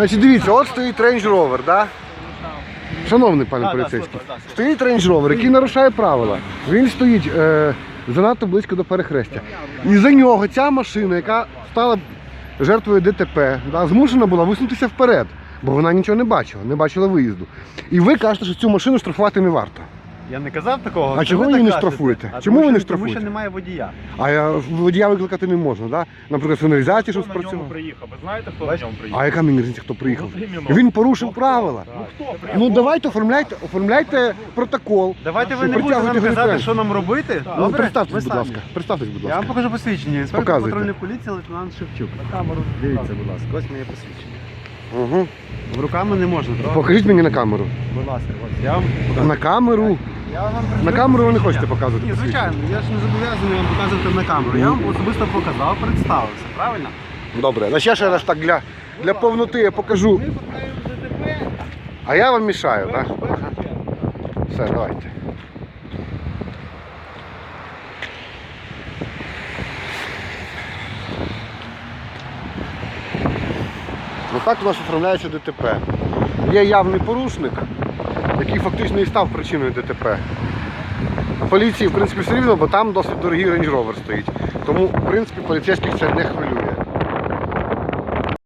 Значить, дивіться, от стоїть Range Rover, да? Шановний пане Да, да, поліцейський, слухаю, да, слухаю. стоїть Range Rover, який нарушає правила. Він стоїть е, занадто близько до перехрестя. І за нього ця машина, яка стала жертвою ДТП, да, змушена була висунутися вперед, бо вона нічого не бачила, не бачила виїзду. І ви кажете, що цю машину штрафувати не варто. Я не казав такого. А Це чого ви так не кажете. штрафуєте? А Чому тому ви не що- Тому штрафуєте? що немає водія. А я, водія викликати не можна, да? наприклад, сигналізація, щоб Хто на ньому спрацювала. приїхав? Ви знаєте, хто на ньому приїхав? А яка мені різниця, хто приїхав? Іменно. Він порушив Ну, хто? правила. Ну хто приїхав? Ну давайте оформляйте, оформляйте протокол. Давайте ви Що, не будете нам казати, грифен. що нам робити. Ну, Добре? представтесь, Ви будь самі. ласка. Представтесь, будь Я вам ласка. покажу посвідчення. Інспектор Показуйте. патрульної поліції лейтенант Шевчук. На камеру. Дивіться, будь ласка, ось моє посвідчення. Угу. Руками не можна трогати. Покажіть мені на камеру. Будь ласка, ось я вам покажу. На камеру. Я вам На камеру ви не хочете показувати Ні, звичайно, я ж не зобов'язаний вам показувати на камеру. Я вам особисто показав, представився, правильно? Добре, значить ще ще раз так для, для повноти я покажу. А я вам мішаю, так? Все, давайте. Так у нас оформляється ДТП. Є явний порушник, який фактично і став причиною ДТП. Поліції, в принципі, все рівно, бо там досить дорогий Rover стоїть. Тому, в принципі, поліцейських це не хвилює.